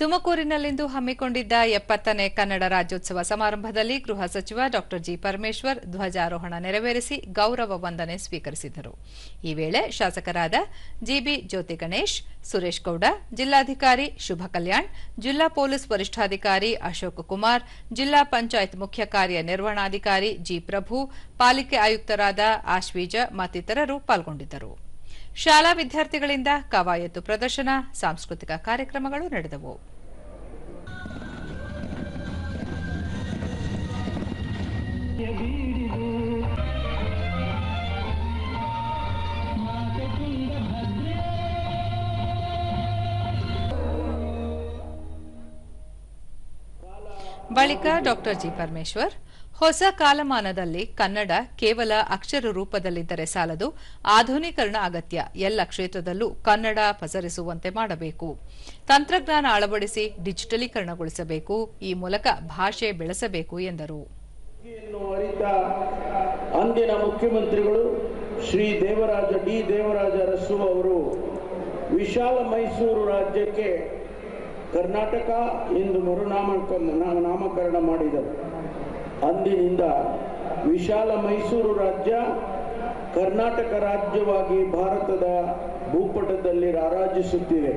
ತುಮಕೂರಿನಲ್ಲಿಂದು ಹಮ್ಮಿಕೊಂಡಿದ್ದ ಎಪ್ಪತ್ತನೇ ಕನ್ನಡ ರಾಜ್ಯೋತ್ಸವ ಸಮಾರಂಭದಲ್ಲಿ ಗೃಹ ಸಚಿವ ಡಾ ಜಿ ಪರಮೇಶ್ವರ್ ಧ್ವಜಾರೋಹಣ ನೆರವೇರಿಸಿ ಗೌರವ ವಂದನೆ ಸ್ವೀಕರಿಸಿದರು. ಈ ವೇಳೆ ಶಾಸಕರಾದ ಜಿಬಿ ಜ್ಯೋತಿ ಗಣೇಶ್, ಸುರೇಶ್ ಗೌಡ, ಜಿಲ್ಲಾಧಿಕಾರಿ ಶುಭ ಕಲ್ಯಾಣ್, ಜಿಲ್ಲಾ ಪೊಲೀಸ್ ವರಿಷ್ಠಾಧಿಕಾರಿ ಅಶೋಕ್ ಕುಮಾರ್, ಜಿಲ್ಲಾ ಪಂಚಾಯತ್ ಮುಖ್ಯ ಕಾರ್ಯನಿರ್ವಹಣಾಧಿಕಾರಿ ಜಿ ಪ್ರಭು, ಪಾಲಿಕೆ ಆಯುಕ್ತರಾದ ಆಶ್ವೀಜ ಮತ್ತಿತರರು ಪಾಲ್ಗೊಂಡಿದ್ದರು. ಶಾಲಾ ವಿದ್ಯಾರ್ಥಿಗಳಿಂದ ಕವಾಯತು ಪ್ರದರ್ಶನ ಸಾಂಸ್ಕೃತಿಕ ಕಾರ್ಯಕ್ರಮಗಳು ನಡೆದವು. ಬಳಿಕ ಡಾಕ್ಟರ್ ಜಿ ಪರಮೇಶ್ವರ್ ಹೊಸ ಕಾಲಮಾನದಲ್ಲಿ ಕನ್ನಡ ಕೇವಲ ಅಕ್ಷರ ರೂಪದಲ್ಲಿದ್ದರೆ ಸಾಲದು. ಆಧುನೀಕರಣ ಅಗತ್ಯ. ಎಲ್ಲ ಕ್ಷೇತ್ರದಲ್ಲೂ ಕನ್ನಡ ಪಸರಿಸುವಂತೆ ಮಾಡಬೇಕು. ತಂತ್ರಜ್ಞಾನ ಅಳವಡಿಸಿ ಡಿಜಿಟಲೀಕರಣಗೊಳಿಸಬೇಕು. ಈ ಮೂಲಕ ಭಾಷೆ ಬೆಳೆಸಬೇಕು ಎಂದರು. ಅಂದಿನ ಮುಖ್ಯಮಂತ್ರಿಗಳು ಶ್ರೀ ದೇವರಾಜ ಡಿ ದೇವರಾಜ ಅರಸು ಅವರು, ವಿಶಾಲ ಮೈಸೂರು ರಾಜ್ಯಕ್ಕೆ ಕರ್ನಾಟಕ ಎಂದು ಮರುನಾಮಕ ನಾಮಕರಣ ಮಾಡಿದರು. ಅಂದಿನಿಂದ ವಿಶಾಲ ಮೈಸೂರು ರಾಜ್ಯ ಕರ್ನಾಟಕ ರಾಜ್ಯವಾಗಿ ಭಾರತದ ಭೂಪಟದಲ್ಲಿ ರಾರಾಜಿಸುತ್ತಿದೆ.